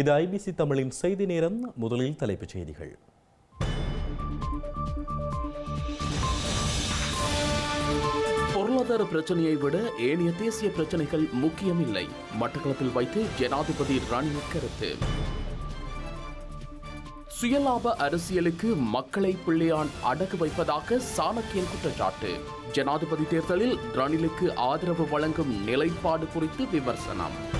இது ஐபிசி தமிழின் செய்தி நேரம். முதலில் தலைப்புச் செய்திகள். பொருளாதார பிரச்சனையை விட ஏனைய தேசிய பிரச்சனைகள் முக்கியமில்லை. மட்டக்களத்தில் வைத்து ஜனாதிபதி ரணில் கருத்து. சுயலாப அரசியலுக்கு மக்களை பிள்ளையான் அடகு வைப்பதாக சாணக்கியன் குற்றச்சாட்டு. ஜனாதிபதி தேர்தலில் ரணிலுக்கு ஆதரவு வழங்கும் நிலைப்பாடு குறித்து விமர்சனம்.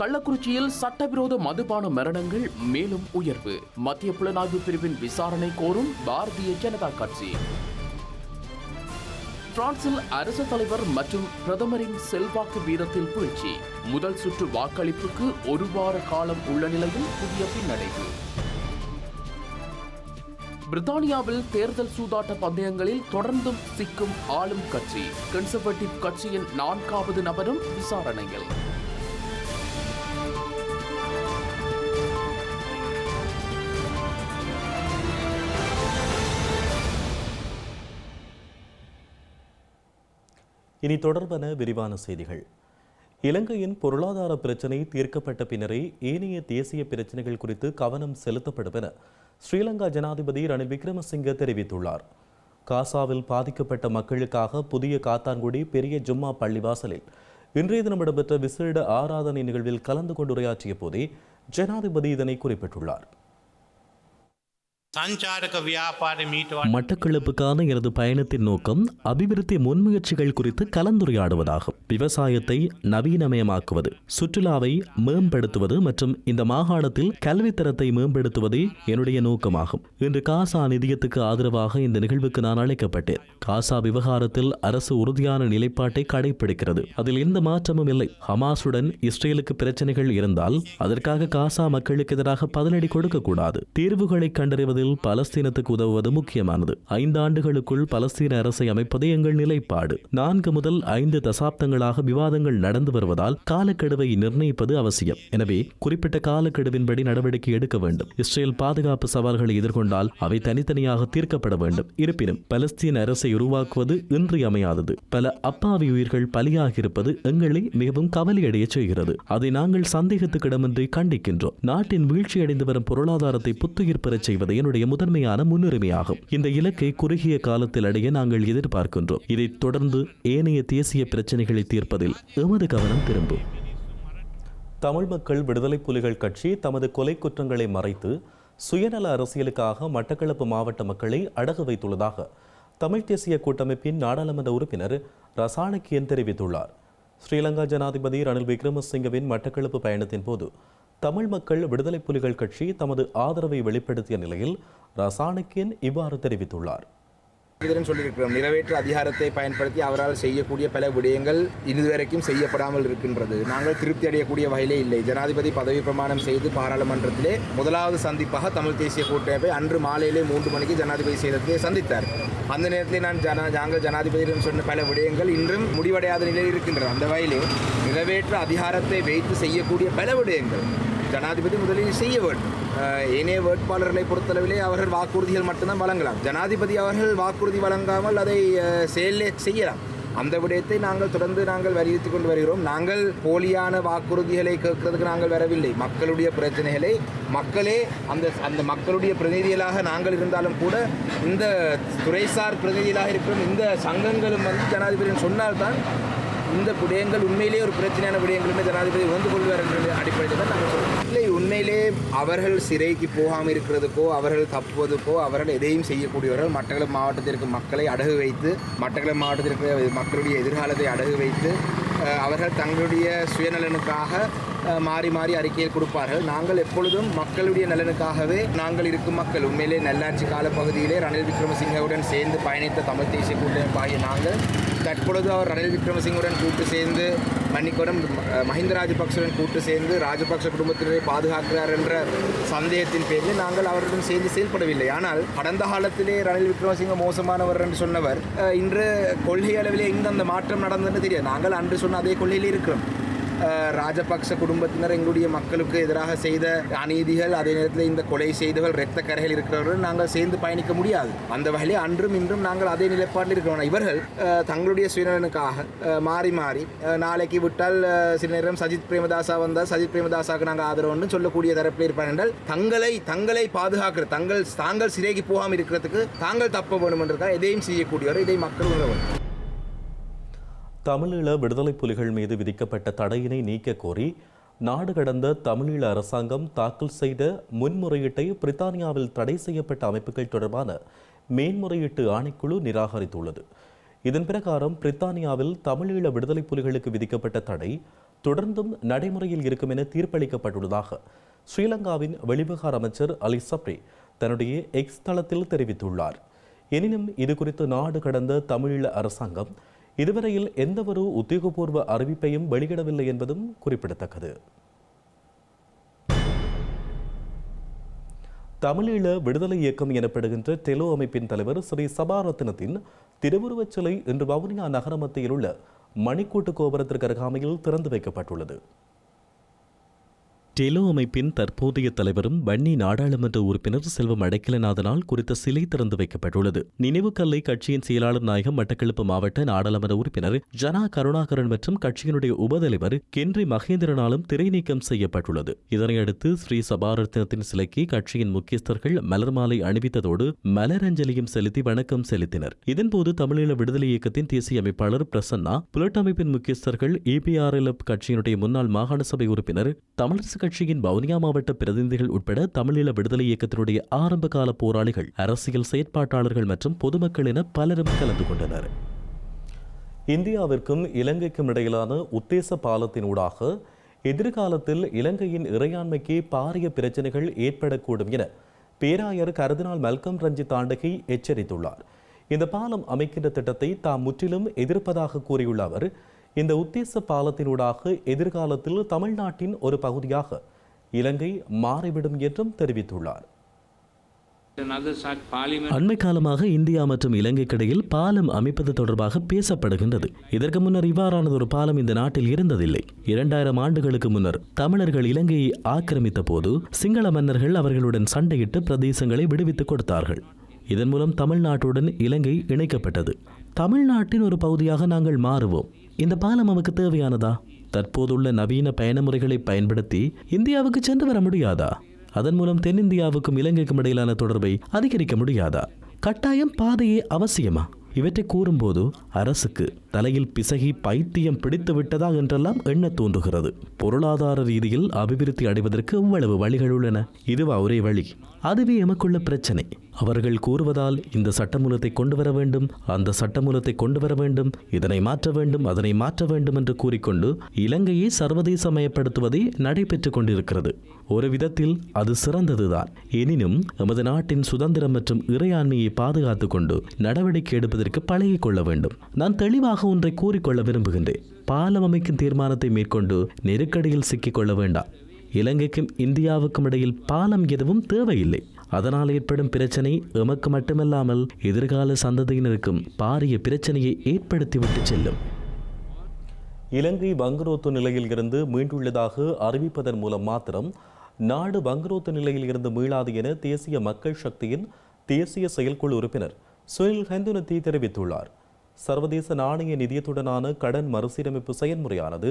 கள்ளக்குறிச்சியில் சட்டவிரோத மதுபான மரணங்கள் மேலும் உயர்வு. மத்திய புலனாய்வு பிரிவின் விசாரணை கோரும் பாரதிய ஜனதா கட்சி. பிரான்சில் அரசு தலைவர் மற்றும் பிரதமரின் செல்வாக்கு வீதத்தில் வீழ்ச்சி. முதல் சுற்று வாக்களிப்புக்கு ஒரு வார காலம் உள்ள நிலையில் புதிய பின்னடைவு. பிரித்தானியாவில் தேர்தல் சூதாட்ட பந்தயங்களில் தொடர்ந்தும் சிக்கும் ஆளும் கட்சி. கன்சர்வேட்டிவ் கட்சியின் நான்காவது நபரும் விசாரணையில். இனி தொடர்பான விரிவான செய்திகள். இலங்கையின் பொருளாதார பிரச்சினை தீர்க்கப்பட்ட பின்னரே ஏனைய தேசிய பிரச்சினைகள் குறித்து கவனம் செலுத்தப்படும் என ஸ்ரீலங்கா ஜனாதிபதி ரணில் விக்ரமசிங்க தெரிவித்துள்ளார். காசாவில் பாதிக்கப்பட்ட மக்களுக்காக புதிய காத்தான்குடி பெரிய ஜும்மா பள்ளிவாசலில் இன்றைய தினம் இடம்பெற்ற விசேட ஆராதனை நிகழ்வில் கலந்து கொண்டு உரையாற்றிய போதே ஜனாதிபதி இதனை குறிப்பிட்டுள்ளார். மட்டக்களப்புக்கான எனது பயணத்தின் நோக்கம் அபிவிருத்தி முன்முயற்சிகள் குறித்து கலந்துரையாடுவதாகும். விவசாயத்தை நவீனமயமாக்குவது சுற்றுலாவை மேம்படுத்துவது மற்றும் இந்த மாகாணத்தில் கல்வித்தரத்தை மேம்படுத்துவதே என்னுடைய நோக்கமாகும். இன்று காசா நிதியத்துக்கு ஆதரவாக இந்த நிகழ்வுக்கு நான் அழைக்கப்பட்டேன். காசா விவகாரத்தில் அரசு உறுதியான நிலைப்பாட்டை கடைபிடிக்கிறது அதில் எந்த மாற்றமும் இல்லை. ஹமாசுடன் இஸ்ரேலுக்கு பிரச்சனைகள் இருந்தால் அதற்காக காசா மக்களுக்கு எதிராக பதிலடி கொடுக்கக்கூடாது தீர்வுகளை கண்டறிவதில் பலஸ்தீனத்துக்கு உதவுவது முக்கியமானது. ஐந்து ஆண்டுகளுக்குள் பலஸ்தீன அரசை அமைப்பதே எங்கள் நிலைப்பாடு. நான்கு முதல் ஐந்து தசாப்தங்களாக விவாதங்கள் நடந்து வருவதால் காலக்கெடுவை நிர்ணயிப்பது அவசியம். எனவே குறிப்பிட்ட காலக்கெடுவின்படி நடவடிக்கை எடுக்க வேண்டும். இஸ்ரேல் பாதுகாப்பு சவால்களை எதிர்கொண்டால் அவை தனித்தனியாக தீர்க்கப்பட வேண்டும். இருப்பினும் பலஸ்தீன அரசை உருவாக்குவது இன்றியமையாதது. பல அப்பாவி உயிர்கள் பலியாகியிருப்பது எங்களை மிகவும் கவலையடைய செய்கிறது. அதை நாங்கள் சந்தேகத்துக்கிடமின்றி கண்டிக்கின்றோம். நாட்டின் வீழ்ச்சியடைந்து வரும் பொருளாதாரத்தை புத்துயிர் பெறச் செய்வது எங்களுடைய முதன்மையான முன்னுரிமையாகும். இந்த இலக்கை குறுகிய காலத்தில் அடைய நாங்கள் எதிர்பார்க்கின்றோம். இதைத் தொடர்ந்து ஏனைய தேசிய பிரச்சனைகளை தீர்ப்பதில் எமது கவனம் திரும்பும் தமிழ் மக்கள் விடுதலை புலிகள் கட்சி தமது கொலை குற்றங்களை மறைத்து சுயநல அரசியலுக்காக மட்டக்களப்பு மாவட்ட மக்களை அடகு வைத்துள்ளதாக தமிழ் தேசிய கூட்டமைப்பின் நாடாளுமன்ற உறுப்பினர் ரசானக்கியன் தெரிவித்துள்ளார். ஸ்ரீலங்கா ஜனாதிபதி ரணில் விக்ரமசிங்கவின் மட்டக்களப்பு பயணத்தின் போது தமிழ் மக்கள் விடுதலை புலிகள் கட்சி தமது ஆதரவை வெளிப்படுத்திய நிலையில் ரசானுக்கின் இவ்வாறு தெரிவித்துள்ளார். இதன் சொல்லியிருக்கிறோம் நிறைவேற்று அதிகாரத்தை பயன்படுத்தி அவரால் செய்யக்கூடிய பல விடயங்கள் இதுவரைக்கும் செய்யப்படாமல் இருக்கின்றது. நாங்கள் திருப்தி அடையக்கூடிய வகையிலே இல்லை. ஜனாதிபதி பதவி பிரமாணம் செய்து பாராளுமன்றத்திலே முதலாவது சந்திப்பாக தமிழ் தேசிய கூட்டமைப்பை அன்று மாலையிலே மூன்று மணிக்கு ஜனாதிபதி செய்தத்தை சந்தித்தார். அந்த நேரத்தில் நான் ஜன நாங்கள் ஜனாதிபதியிடம் சொன்ன பல விடயங்கள் இன்றும் முடிவடையாத நிலையில் இருக்கின்றன. அந்த வகையிலே நிறைவேற்று அதிகாரத்தை வைத்து செய்யக்கூடிய பல விடயங்கள் ஜனாதிபதி முதலில் செய்ய வேண்டும். ஏனைய வேட்பாளர்களை பொறுத்தளவிலே அவர்கள் வாக்குறுதிகள் மட்டும்தான் வழங்கலாம். ஜனாதிபதி அவர்கள் வாக்குறுதி வழங்காமல் அதை செயலே செய்யலாம். அந்த விடயத்தை நாங்கள் தொடர்ந்து நாங்கள் வலியுறுத்தி கொண்டு வருகிறோம். நாங்கள் போலியான வாக்குறுதிகளை கேட்கறதுக்கு நாங்கள் வரவில்லை. மக்களுடைய பிரச்சனைகளை மக்களே அந்த அந்த மக்களுடைய பிரதிநிதிகளாக நாங்கள் இருந்தாலும் கூட இந்த துறைசார் பிரதிநிதிகளாக இருக்கிற இந்த சங்கங்களும் வந்து ஜனாதிபதி சொன்னால்தான் இந்த விடயங்கள் உண்மையிலேயே ஒரு பிரச்சனையான விடயங்களுமே ஜனாதிபதி உணர்ந்து கொள்வார் என்ற அடிப்படையில் தான் நாங்கள் சொல்கிறோம் இல்லை உண்மையிலே அவர்கள் சிறைக்கு போகாமல் இருக்கிறதுக்கோ அவர்கள் தப்புவதுக்கோ அவர்கள் எதையும் செய்யக்கூடியவர்கள் மட்டக்களப்பு மாவட்டத்திற்கு மக்களை அடகு வைத்து மட்டக்களப்பு மாவட்டத்திற்கு மக்களுடைய எதிர்காலத்தை அடகு வைத்து அவர்கள் தங்களுடைய சுயநலனுக்காக மாறி மாறி அறிக்கையை கொடுப்பார்கள். நாங்கள் எப்பொழுதும் மக்களுடைய நலனுக்காகவே நாங்கள் இருக்கும் மக்கள். உண்மையிலே நல்லாட்சி காலப்பகுதியிலே ரணில் விக்ரமசிங்கவுடன் சேர்ந்து பயணித்த தமிழ் தேசிய கூட்டமைப்பு ஆகிய நாங்கள் தற்பொழுது அவர் ரணில் விக்ரமசிங்குடன் கூட்டு சேர்ந்து மன்னிக்கோடம் மஹிந்த ராஜபக்சவுடன் கூட்டு சேர்ந்து ராஜபக்ச குடும்பத்தினரை பாதுகாக்கிறார் என்ற சந்தேகத்தின் பேரில் நாங்கள் அவருடன் சேர்ந்து செயல்படவில்லை. ஆனால் கடந்த காலத்திலே ரணில் விக்ரமசிங்க மோசமானவர் என்று சொன்னவர் இன்று கொள்கை அளவிலே எங்கு அந்த மாற்றம் நடந்ததுன்னு தெரியாது. நாங்கள் அன்று சொன்ன அதே கொள்கையில் இருக்கிறோம். ராஜபக்ச குடும்பத்தினர் எங்களுடைய மக்களுக்கு எதிராக செய்த அநீதிகள் அதே நேரத்தில் இந்த கொலை செய்தவர்கள் இரத்த கரைகள் இருக்கிறவர்கள் நாங்கள் சேர்ந்து பயணிக்க முடியாது. அந்த வகையில் அன்றும் இன்றும் நாங்கள் அதே நிலைப்பாட்டில் இருக்கிறோம். இவர்கள் தங்களுடைய சுயநலனுக்காக மாறி மாறி நாளைக்கு விட்டால் சில நேரம் சஜித் பிரேமதாசா வந்தால் சஜித் பிரேமதாசாவுக்கு நாங்கள் ஆதரவுன்னு சொல்லக்கூடிய தரப்பில் இருப்பார்கள் என்றால் தங்களை தங்களை பாதுகாக்கிற தங்கள் தாங்கள் சிறைக்கு போகாமல் இருக்கிறதுக்கு தாங்கள் தப்ப வேணும் என்றுதான் எதையும் செய்யக்கூடியவர் இதை மக்கள் உணர்வு தமிழீழ விடுதலை புலிகள் மீது விதிக்கப்பட்ட தடையினை நீக்க கோரி நாடு கடந்த தமிழீழ அரசாங்கம் தாக்கல் செய்த முன்முறையீட்டை பிரித்தானியாவில் தடை செய்யப்பட்ட அமைப்புகள் தொடர்பான மேன்முறையீட்டு ஆணைக்குழு நிராகரித்துள்ளது. இதன் பிரகாரம் பிரித்தானியாவில் தமிழீழ விடுதலை புலிகளுக்கு விதிக்கப்பட்ட தடை தொடர்ந்தும் நடைமுறையில் இருக்கும் என தீர்ப்பளிக்கப்பட்டுள்ளதாக ஸ்ரீலங்காவின் வெளிவிகார அமைச்சர் அலி சப்ரி தன்னுடைய எக்ஸ் தளத்தில் தெரிவித்துள்ளார். எனினும் இது குறித்து நாடு கடந்த தமிழீழ அரசாங்கம் இதுவரையில் எந்தவொரு உத்தியோகபூர்வ அறிவிப்பையும் வெளியிடவில்லை என்பதும் குறிப்பிடத்தக்கது. தமிழீழ விடுதலை இயக்கம் எனப்படுகின்ற டெலோ அமைப்பின் தலைவர் ஸ்ரீ சபாரத்னத்தின் திருவுருவச் சிலை இன்று வவுனியா நகர மத்தியில் உள்ள மணிக்கூட்டு கோபுரத்திற்கு அருகாமையில் திறந்து வைக்கப்பட்டுள்ளது. டெலோ அமைப்பின் தற்போதைய தலைவரும் வன்னி நாடாளுமன்ற உறுப்பினர் செல்வம் அடைக்கலநாதனால் குறித்த சிலை திறந்து வைக்கப்பட்டுள்ளது. நினைவு கல்லை கட்சியின் செயலாளர் நாயகம் மட்டக்களப்பு மாவட்ட நாடாளுமன்ற உறுப்பினர் ஜனா கருணாகரன் மற்றும் கட்சியினுடைய உபதலைவர் கென்றி மகேந்திரனாலும் திரை நீக்கம் செய்யப்பட்டுள்ளது. இதனையடுத்து ஸ்ரீ சபாரத்னத்தின் சிலைக்கு கட்சியின் முக்கியஸ்தர்கள் மலர் மாலை அணிவித்ததோடு மலரஞ்சலியும் செலுத்தி வணக்கம் செலுத்தினர். இதன்போது தமிழீழ விடுதலை இயக்கத்தின் தேசிய அமைப்பாளர் பிரசன்னா புலட் அமைப்பின் முக்கியஸ்தர்கள் இபிஆர்எல்எப் கட்சியினுடைய முன்னாள் மாகாண சபை உறுப்பினர் தமிழரசு கட்சியின் வவுனியா மாவட்ட பிரதிநிதிகள் உட்பட தமிழீழ விடுதலை இயக்கத்தினுடைய ஆரம்பகால போராளிகள் அரசியல் செயற்பாட்டாளர்கள் மற்றும் பொதுமக்கள் என பலரும் கலந்து கொண்டனர். இந்தியாவிற்கும் இலங்கைக்கும் இடையிலான உத்தேச பாலத்தினூடாக எதிர்காலத்தில் இலங்கையின் இறையாண்மைக்கு பாரிய பிரச்சனைகள் ஏற்படக்கூடும் என பேராயர் கருதினால் மல்கம் ரஞ்சித் ஆண்டகை எச்சரித்துள்ளார். இந்த பாலம் அமைக்கின்ற திட்டத்தை தாம் முற்றிலும் எதிர்ப்பதாக கூறியுள்ள அவர் இந்த உத்தேச பாலத்தினூடாக எதிர்காலத்தில் தமிழ்நாட்டின் ஒரு பகுதியாக இலங்கை மாறிவிடும் என்றும் தெரிவித்துள்ளார். அண்மை காலமாக இந்தியா மற்றும் இலங்கைக்கிடையில் பாலம் அமைப்பது தொடர்பாக பேசப்படுகின்றது. இதற்கு முன்னர் இவ்வாறானது ஒரு பாலம் இந்த நாட்டில் இருந்ததில்லை. இரண்டாயிரம் ஆண்டுகளுக்கு முன்னர் தமிழர்கள் இலங்கையை ஆக்கிரமித்த போது சிங்கள மன்னர்கள் அவர்களுடன் சண்டையிட்டு பிரதேசங்களை விடுவித்துக் கொடுத்தார்கள். இதன் மூலம் தமிழ்நாட்டுடன் இலங்கை இணைக்கப்பட்டது. தமிழ்நாட்டின் ஒரு பகுதியாக நாங்கள் மாறுவோம். இந்த பாலம் நமக்கு தேவையானதா? தற்போதுள்ள நவீன பயண முறைகளை பயன்படுத்தி இந்தியாவுக்கு சென்று வர முடியாதா? அதன் மூலம் தென்னிந்தியாவுக்கும் இலங்கைக்கும் இடையிலான தொடர்பை அதிகரிக்க முடியாதா? கட்டாயம் பாதையே அவசியமா? இவற்றை கூறும்போது அரசுக்கு தலையில் பிசகி பைத்தியம் பிடித்து விட்டதா என்றெல்லாம் எண்ண தோன்றுகிறது. பொருளாதார ரீதியில் அபிவிருத்தி அடைவதற்கு எவ்வளவு வழிகள் உள்ளன. இதுவா ஒரே வழி? அதுவே எமக்குள்ள பிரச்சனை. அவர்கள் கூறுவதால் இந்த சட்டமூலத்தை கொண்டு வர வேண்டும் அந்த சட்டமூலத்தை கொண்டு வர வேண்டும் இதனை மாற்ற வேண்டும் அதனை மாற்ற வேண்டும் என்று கூறிக்கொண்டு இலங்கையை சர்வதேசமயப்படுத்துவதே நடைபெற்றுக் கொண்டிருக்கிறது. ஒரு விதத்தில் அது சிறந்ததுதான். எனினும் எமது நாட்டின் சுதந்திரம் மற்றும் இறையாண்மையை பாதுகாத்துக் கொண்டு நடவடிக்கை எடுப்பதற்கு பழகிக் கொள்ள வேண்டும். நான் தெளிவாக ஒன்றை கூறிக்கொள்ள விரும்புகின்றேன். பாலம் அமைக்கும் தீர்மானத்தை மேற்கொண்டு நெருக்கடியில் சிக்கிக் கொள்ள வேண்டாம். இலங்கைக்கும் இந்தியாவுக்கும் இடையில் பாலம் எதுவும் தேவையில்லை. அதனால் ஏற்படும் பிரச்சனை எமக்கு மட்டுமல்லாமல் எதிர்கால சந்ததியினருக்கும் பாரிய பிரச்சனையை ஏற்படுத்திவிட்டு செல்லும். இலங்கை வங்குரோத்து நிலையில் இருந்து மீண்டுள்ளதாக அறிவிப்பதன் மூலம் மாத்திரம் நாடு வங்குரோத்து நிலையில் இருந்து மீளாது என தேசிய மக்கள் சக்தியின் தேசிய செயற்குழு உறுப்பினர் சுனில் ஹந்துனத்தி தெரிவித்துள்ளார். சர்வதேச நாணய நிதியத்துடனான கடன் மறுசீரமைப்பு செயல்முறையானது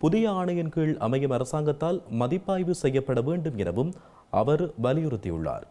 புதிய ஆணையின் கீழ் அமையும் அரசாங்கத்தால் மதிப்பாய்வு செய்யப்பட வேண்டும் எனவும் அவர் வலியுறுத்தியுள்ளார்.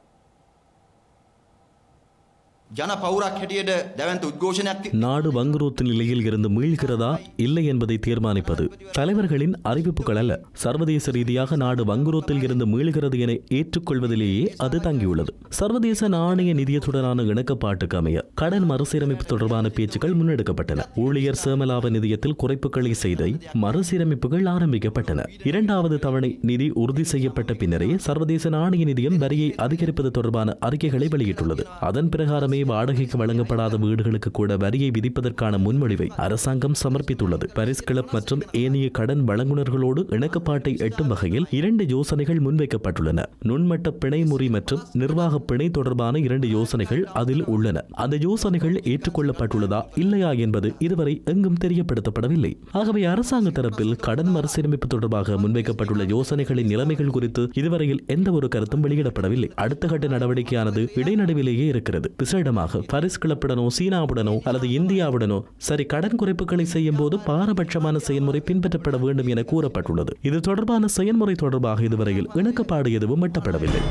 ජන පවුරක් හැටියට දැවන්ත උද්ඝෝෂණයක් ති- நாடு வங்குரோத்து நிலையில் இருந்து மீள்கிறதா இல்லை என்பதை தீர்மானிப்பது தலைவர்களின் அறிவிப்புகள் அல்ல சர்வதேச ரீதியாக நாடு வங்குரோத்தில் இருந்து மீளுகிறது என ஏற்றுக்கொள்வதிலேயே அது தங்கியுள்ளது சர்வதேச நாணய நிதியத்துடனான இணக்கப்பாட்டுக்கு அமைய கடன் மறுசீரமைப்பு தொடர்பான பேச்சுக்கள் முன்னெடுக்கப்பட்டன ஊழியர் சேமலாப நிதியத்தில் குறைப்புகளை செய்து மறுசீரமைப்புகள் ஆரம்பிக்கப்பட்டன இரண்டாவது தவணை நிதி உறுதி செய்யப்பட்ட பின்னரே சர்வதேச நாணய நிதியம் வரியை அதிகரிப்பது தொடர்பான அறிக்கைகளை வெளியிட்டுள்ளது அதன் பிரகாரமே வாடகைக்கு வழங்கப்படாத வீடுகளுக்கு கூட வரியை விதிப்பதற்கான முன்மொழிவை அரசாங்கம் சமர்ப்பித்துள்ளது. பரிஸ் கிளப் மற்றும் ஏனைய கடன் வழங்குனர்களோடு இணக்கப்பாட்டை எட்டும் வகையில் இரண்டு யோசனைகள் முன்வைக்கப்பட்டுள்ளன. நுண்மட்ட பிணைமுறை மற்றும் நிர்வாக பிணை தொடர்பான இரண்டு யோசனைகள் அதில் உள்ளன. அந்த யோசனைகள் ஏற்றுக்கொள்ளப்பட்டுள்ளதா இல்லையா என்பது இதுவரை எங்கும் தெரியப்படுத்தப்படவில்லை. ஆகவே அரசாங்க தரப்பில் கடன் மறுசீரமைப்பு தொடர்பாக முன்வைக்கப்பட்டுள்ள யோசனைகளின் நிலைமைகள் குறித்து இதுவரையில் எந்த ஒரு கருத்தும் வெளியிடப்படவில்லை. அடுத்த கட்ட நடவடிக்கையானது இடைநடுவிலேயே இருக்கிறது. விசேடமாக பரிஸ் கிளப்புடனோ சீனாவுடனோ அல்லது இந்தியாவுடனோ சரி கடன் குறைப்புகளை செய்யும் போது பாரபட்சமான செயல்முறை பின்பற்றப்பட வேண்டும் என கூறப்பட்டுள்ளது. இது தொடர்பான செயல்முறை தொடர்பாக இதுவரையில் இணக்கப்பாடு எதுவும் எட்டப்படவில்லை.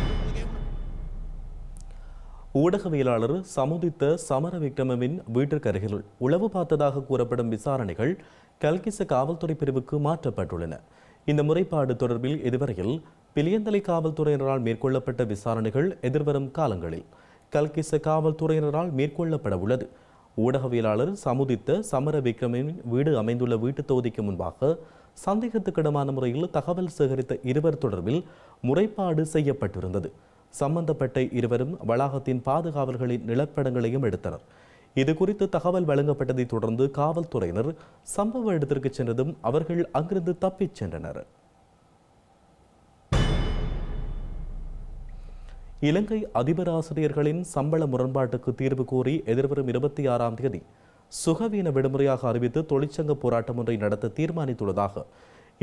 ஊடகவியலாளர் சமுதித்த சமர விக்ரமவின் வீட்டிற்கு அருகில் உளவு பார்த்ததாக கூறப்படும் விசாரணைகள் கல்கிச காவல்துறை பிரிவுக்கு மாற்றப்பட்டுள்ளன. இந்த முறைப்பாடு தொடர்பில் இதுவரையில் பிலியந்தலை காவல்துறையினரால் மேற்கொள்ளப்பட்ட விசாரணைகள் எதிர்வரும் காலங்களில் கல்கிச காவல்துறையினரால் மேற்கொள்ளப்பட உள்ளது. ஊடகவியலாளர் சமுதித்த சமர விக்ரமின் வீடு அமைந்துள்ள வீட்டுத் தொகுதிக்கு முன்பாக சந்தேகத்துக்கிடமான முறையில் தகவல் சேகரித்த இருவர் தொடர்பில் முறைப்பாடு செய்யப்பட்டிருந்தது. சம்பந்தப்பட்ட இருவரும் வளாகத்தின் பாதுகாவல்களின் நிலப்படங்களையும் எடுத்தனர். இது குறித்து தகவல் வழங்கப்பட்டதைத் தொடர்ந்து காவல்துறையினர் சம்பவ இடத்திற்கு சென்றதும் அவர்கள் அங்கிருந்து தப்பிச் சென்றனர். இலங்கை அதிபர் ஆசிரியர்களின் சம்பள முரண்பாட்டுக்கு தீர்வு கோரி எதிர்வரும் இருபத்தி ஆறாம் தேதி சுகவீன விடுமுறையாக அறிவித்து தொழிற்சங்க போராட்டம் ஒன்றை நடத்த தீர்மானித்துள்ளதாக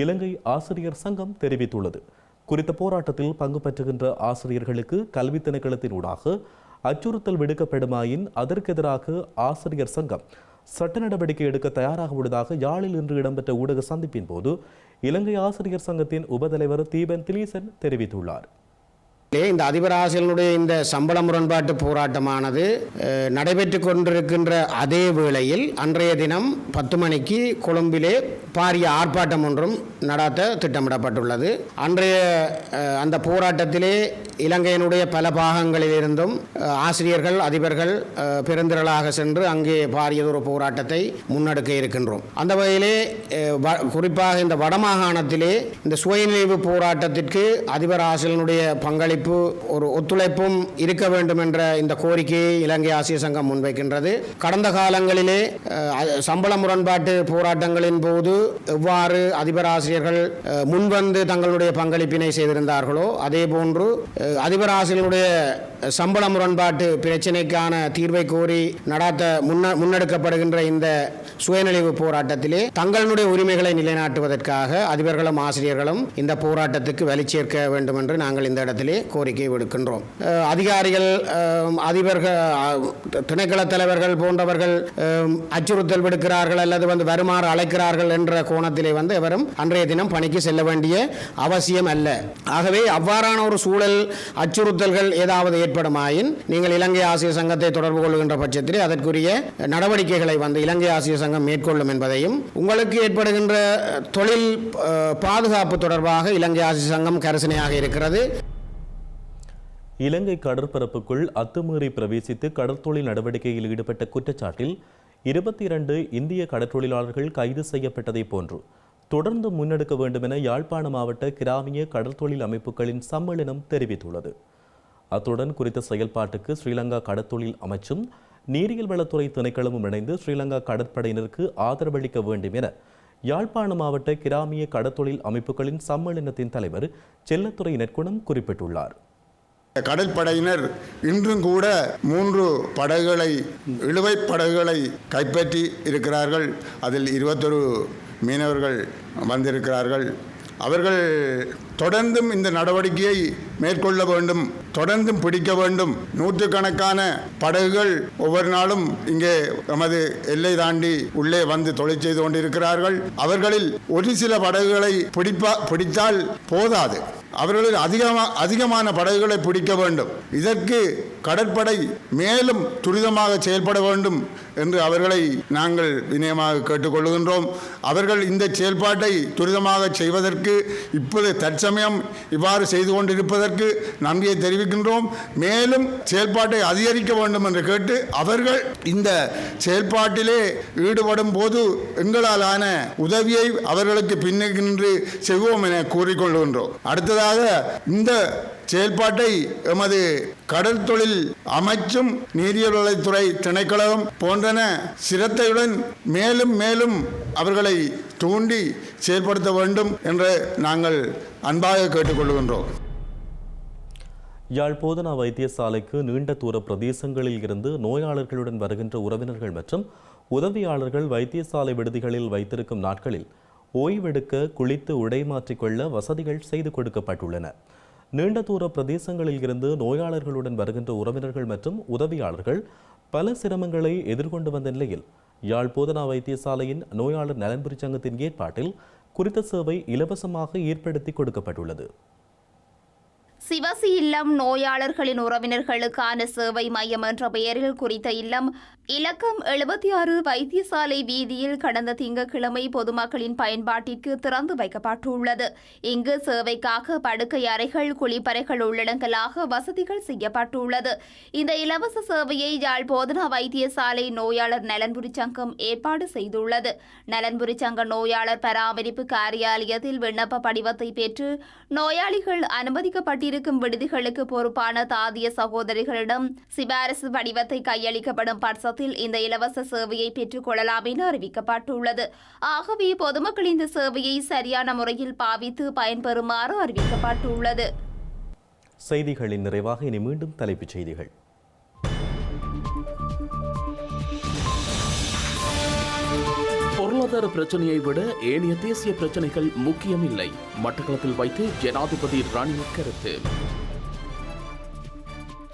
இலங்கை ஆசிரியர் சங்கம் தெரிவித்துள்ளது. குறித்த போராட்டத்தில் பங்கு பெற்றுகின்ற ஆசிரியர்களுக்கு கல்வி திணைக்களத்தினூடாக அச்சுறுத்தல் விடுக்கப்படுமாயின் அதற்கெதிராக ஆசிரியர் சங்கம் சட்ட நடவடிக்கை எடுக்க தயாராக உள்ளதாக யாழில் இன்று இடம்பெற்ற ஊடக சந்திப்பின் போது இலங்கை ஆசிரியர் சங்கத்தின் உபதலைவர் தீபன் திலீசன் தெரிவித்துள்ளார். இந்த அதிபர் ஆசிரியர்களுடைய இந்த சம்பள முரண்பாட்டு போராட்டமானது நடைபெற்று நடைபெற்றுக் கொண்டிருக்கின்ற அதே வேளையில் அன்றைய தினம் பத்து மணிக்கு கொழும்பிலே பாரிய ஆர்ப்பாட்டம் ஒன்றும் நடத்த திட்டமிடப்பட்டுள்ளது. அன்றைய அந்த போராட்டத்திலே இலங்கையினுடைய பல பாகங்களிலிருந்தும் ஆசிரியர்கள் அதிபர்கள் பெருந்திரளாக சென்று அங்கே பாரியதொரு போராட்டத்தை முன்னெடுக்க இருக்கின்றோம். அந்த வகையிலே குறிப்பாக இந்த வடமாகாணத்திலே இந்த சுயநினைவு போராட்டத்திற்கு அதிபர் ஆசிரியனுடைய பங்களிப்பு ஒரு ஒத்துழைப்பும் இருக்க வேண்டும் என்ற இந்த கோரிக்கையை இலங்கை ஆசிய சங்கம் முன்வைக்கின்றது. கடந்த காலங்களிலே சம்பள முரண்பாட்டு போராட்டங்களின் போது எவ்வாறு அதிபர் ஆசிரியர்கள் முன்வந்து தங்களுடைய பங்களிப்பினை செய்திருந்தார்களோ அதே போன்று அதிபர் ஆசிரியர்களுடைய சம்பள முரண்பாட்டு பிரச்சினைக்கான தீர்வை கோரி நடாத்த முன்ன முன்னெடுக்கப்படுகின்ற இந்த சுயநிலைவு போராட்டத்திலே தங்களுடைய உரிமைகளை நிலைநாட்டுவதற்காக அதிபர்களும் ஆசிரியர்களும் இந்த போராட்டத்துக்கு வலிச்சேர்க்க வேண்டும் என்று நாங்கள் இந்த இடத்திலே கோரிக்கை விடுக்கின்றோம். அதிகாரிகள் அதிபர்கள் திணைக்கள தலைவர்கள் போன்றவர்கள் அச்சுறுத்தல் விடுக்கிறார்கள் அல்லது வந்து வருமாறு அழைக்கிறார்கள் என்ற கோணத்திலே வந்து எவரும் அன்றைய தினம் பணிக்கு செல்ல வேண்டிய அவசியம் அல்ல. ஆகவே அவ்வாறான ஒரு சூழல் அச்சுறுத்தல்கள் ஏதாவது ஏற்படுமாயின் நீங்கள் இலங்கை ஆசிரியர் சங்கத்தை தொடர்பு கொள்கின்ற பட்சத்திலே அதற்குரிய நடவடிக்கைகளை வந்து இலங்கை ஆசிய சங்கம் அரசாங்கம் மேற்கொள்ளும் என்பதையும் உங்களுக்கு ஏற்படுகின்ற தொழில் பாதுகாப்பு தொடர்பாக இலங்கை ஆசிரியர் சங்கம் கரிசனையாக இருக்கிறது. இலங்கை கடற்பரப்புக்குள் அத்துமீறி பிரவேசித்து கடற்தொழில் நடவடிக்கையில் ஈடுபட்ட குற்றச்சாட்டில் இருபத்தி இரண்டு இந்திய கடற்தொழிலாளர்கள் கைது செய்யப்பட்டதை போன்று தொடர்ந்து முன்னெடுக்க வேண்டும் என யாழ்ப்பாண மாவட்ட கிராமிய கடற்தொழில் அமைப்புகளின் சம்மேளனம் தெரிவித்துள்ளது. அத்துடன் குறித்த செயல்பாட்டுக்கு ஸ்ரீலங்கா கடற்தொழில் அமைச்சும் நீரியல் வளத்துறை திணைக்களமும் இணைந்து ஸ்ரீலங்கா கடற்படையினருக்கு ஆதரவளிக்க வேண்டும் என யாழ்ப்பாண மாவட்ட கிராமிய கடற்தொழில் அமைப்புகளின் சம்மேளனத்தின் தலைவர் செல்லத்துறை நெற்குணம் குறிப்பிட்டுள்ளார். கடற்படையினர் இன்றும் கூட மூன்று படகுகளை இழுவை படகுகளை கைப்பற்றி இருக்கிறார்கள். அதில் இருபத்தொரு மீனவர்கள் வந்திருக்கிறார்கள். அவர்கள் தொடர்ந்தும் இந்த நடவடிக்கையை மேற்கொள்ள வேண்டும் தொடர்ந்தும் பிடிக்க வேண்டும். நூற்றுக்கணக்கான படகுகள் ஒவ்வொரு நாளும் இங்கே நமது எல்லை தாண்டி உள்ளே வந்து தொழில் செய்து கொண்டிருக்கிறார்கள். அவர்களில் ஒரு சில படகுகளை பிடிப்பா பிடித்தால் போதாது. அவர்களில் அதிகமா அதிகமான படகுகளை பிடிக்க வேண்டும். இதற்கு கடற்படை மேலும் துரிதமாக செயல்பட வேண்டும். என்று அவர்களை நாங்கள் வினயமாக கேட்டுக்கொள்கின்றோம் அவர்கள் இந்த செயல்பாட்டை துரிதமாக செய்வதற்கு இப்போது தற்சமயம் இவ்வாறு செய்து கொண்டிருப்பதற்கு நன்றியை தெரிவிக்கின்றோம். மேலும் செயல்பாட்டை அதிகரிக்க வேண்டும் என்று கேட்டு அவர்கள் இந்த செயல்பாட்டிலே ஈடுபடும் போது எங்களாலான உதவியை அவர்களுக்கு பின்னின்று செய்வோம் என கூறிக்கொள்கின்றோம். அடுத்ததாக இந்த செயல்பாட்டை எமது கடல் தொழில் அமைச்சும் நீரியல்வளத்துறை திணைக்களம் போன்றன சிரத்தையுடன் மேலும் மேலும் அவர்களை தூண்டி செயல்படுத்த வேண்டும் என்று நாங்கள் அன்பாக கேட்டுக்கொள்கின்றோம். யாழ் போதனா வைத்தியசாலைக்கு நீண்ட தூர பிரதேசங்களில் இருந்து நோயாளர்களுடன் வருகின்ற உறவினர்கள் மற்றும் உதவியாளர்கள் வைத்தியசாலை விடுதிகளில் வைத்திருக்கும் நாட்களில் ஓய்வெடுக்க குளித்து உடை மாற்றிக்கொள்ள வசதிகள் செய்து கொடுக்கப்பட்டுள்ளன. நீண்ட தூர பிரதேசங்களில் இருந்து நோயாளர்களுடன் வருகின்ற உறவினர்கள் மற்றும் உதவியாளர்கள் பல சிரமங்களை எதிர்கொண்டு வந்த நிலையில் யாழ் போதனா வைத்தியசாலையின் நோயாளர் நலன்புரி சங்கத்தின் ஏற்பாட்டில் குறித்த சேவை இலவசமாக ஏற்படுத்தி கொடுக்கப்பட்டுள்ளது. சிவசி இல்லம் நோயாளர்களின் உறவினர்களுக்கான சேவை மையம் என்ற பெயரில் குறித்த இல்லம் இலக்கம் எழுபத்தி ஆறு வைத்தியசாலை வீதியில் கடந்த திங்கட்கிழமை பொதுமக்களின் பயன்பாட்டிற்கு திறந்து வைக்கப்பட்டுள்ளது. இங்கு சேவைக்காக படுக்கை அறைகள் குளிப்பறைகள் உள்ளடங்கலாக வசதிகள் செய்யப்பட்டுள்ளது. இந்த இலவச சேவையை யாழ் போதனா வைத்தியசாலை நோயாளர் நலன்புரி சங்கம் ஏற்பாடு செய்துள்ளது. நலன்புரி சங்க நோயாளர் பராமரிப்பு காரியாலயத்தில் விண்ணப்ப படிவத்தை பெற்று நோயாளிகள் இருக்கும் விடுதிகளுக்கு பொறுப்பான தாதிய சகோதரிகளிடம் சிபாரசு படிவத்தை கையளிக்கப்படும் பட்சத்தில் இந்த இலவச சேவையை பெற்றுக் கொள்ளலாம் என அறிவிக்கப்பட்டுள்ளது. ஆகவே பொதுமக்கள் இந்த சேவையை சரியான முறையில் பாவித்து பயன்பெறுமாறு அறிவிக்கப்பட்டுள்ளது. செய்திகளின் நிறைவாக இனி மீண்டும் தலைப்புச் செய்திகள். பொருளாதார பிரச்சனையை விட ஏனைய தேசிய பிரச்சனைகள் முக்கியமில்லை. மட்டக்களத்தில் வைத்து ஜனாதிபதி ரணில் கருத்து.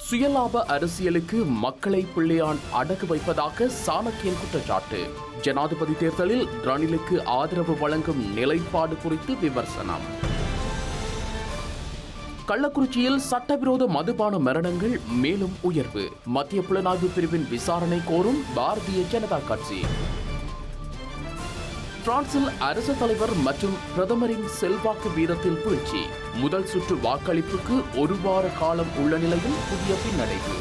சுயலாப அரசியலுக்கு மக்களை பிள்ளையான் அடகு வைப்பதாக சாணக்கியன் குற்றச்சாட்டு. ஜனாதிபதி தேர்தலில் ரணிலுக்கு ஆதரவு வழங்கும் நிலைப்பாடு குறித்து விமர்சனம். கள்ளக்குறிச்சியில் சட்டவிரோத மதுபான மரணங்கள் மேலும் உயர்வு. மத்திய புலனாய்வு பிரிவின் விசாரணை கோரும் பாரதிய ஜனதா கட்சி. பிரான்சில் அரசு தலைவர் மற்றும் பிரதமரின் செல்வாக்கு வீதத்தில் வீழ்ச்சி. முதல் சுற்று வாக்களிப்புக்கு ஒரு வார காலம் உள்ள நிலையில் புதிய பின்னடைவு.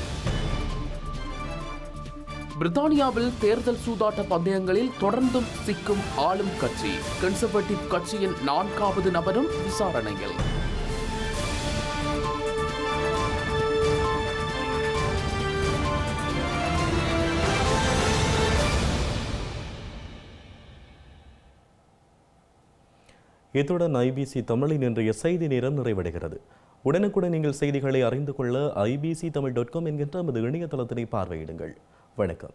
பிரித்தானியாவில் தேர்தல் சூதாட்ட பந்தயங்களில் தொடர்ந்தும் சிக்கும் ஆளும் கட்சி. கன்சர்வேட்டிவ் கட்சியின் நான்காவது நபரும் விசாரணையில். இத்துடன் ஐபிசி தமிழின் இன்றைய செய்தி நேரம் நிறைவடைகிறது. உடனுக்குடன் நீங்கள் செய்திகளை அறிந்து கொள்ள ஐபிசி தமிழ் டாட் காம் என்கின்ற நமது இணையதளத்தினை பார்வையிடுங்கள். வணக்கம்.